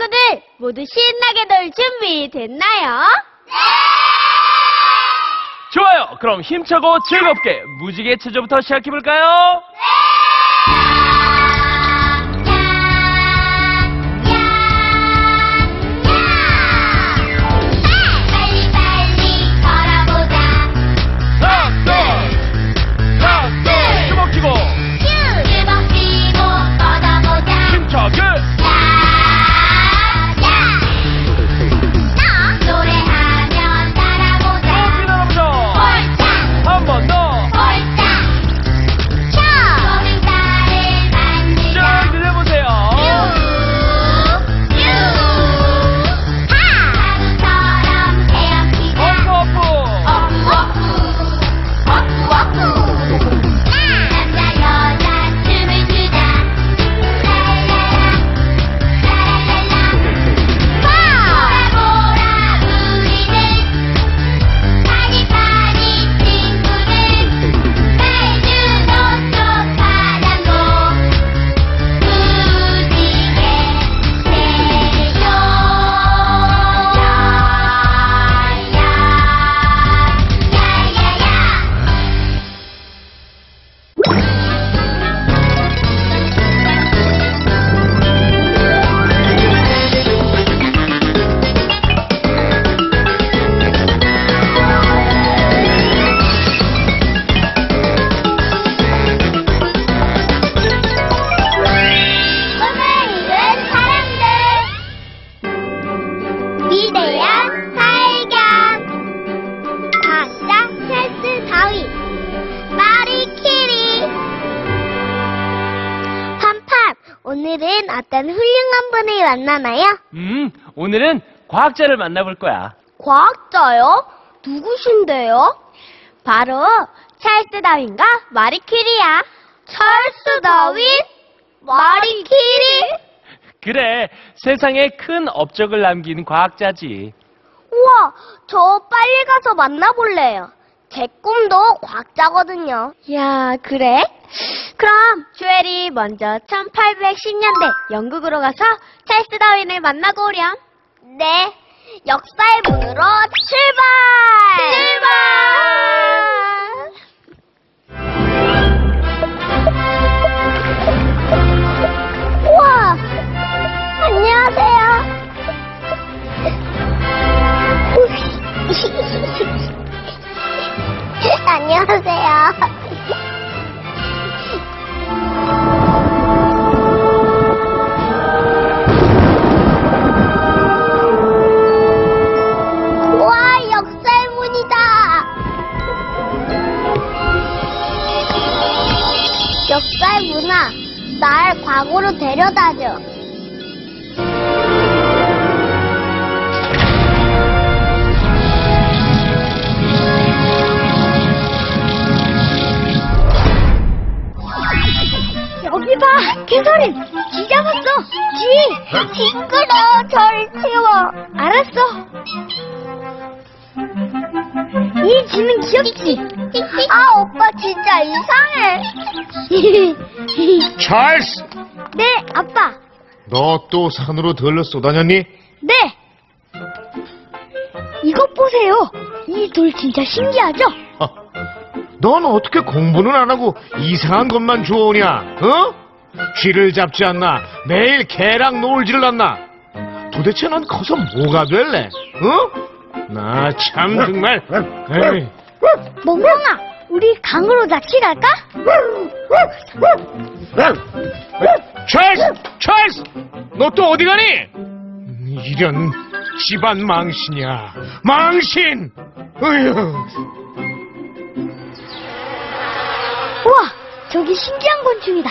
친구들 모두 신나게 놀 준비 됐나요? 좋아요. 그럼 힘차고 즐겁게 무지개 체조부터 시작해볼까요? 빨 오늘은 어떤 훌륭한 분을 만나나요? 음, 오늘은 과학자를 만나볼 거야. 과학자요? 누구신데요? 바로 찰스 다윈과 마리 퀴리야. 찰스 다윈? 마리 퀴리? 그래, 세상에 큰 업적을 남긴 과학자지. 우와, 저 빨리 가서 만나볼래요. 제 꿈도 과학자거든요. 야, 그래? 그럼 주엘이 먼저 1810년대 영국으로 가서 찰스 다윈을 만나고 오렴. 네, 역사의 문으로 출발! 출발! 역사의 문아, 날 과거로 데려다줘. 여기 봐, 개소리. 쥐 잡았어. 쥐. 징그러. 저를 치워. 알았어. 이 쥐는 귀엽지? 아, 오빠 진짜 이상해. 찰스! 네, 아빠. 너 또 산으로 들러 쏘다녔니? 네. 이것 보세요. 이 돌 진짜 신기하죠? 아, 넌 어떻게 공부는 안 하고 이상한 것만 주워오냐? 어? 쥐를 잡지 않나? 매일 개랑 놀지를 않나? 도대체 넌 커서 뭐가 될래? 어? 나 참 정말 에이, 멍멍아, 우리 강으로 낚시 갈까? 찰스! 찰스! 너 또 어디 가니? 이런 집안 망신이야 망신! 어휴. 우와, 저기 신기한 곤충이다.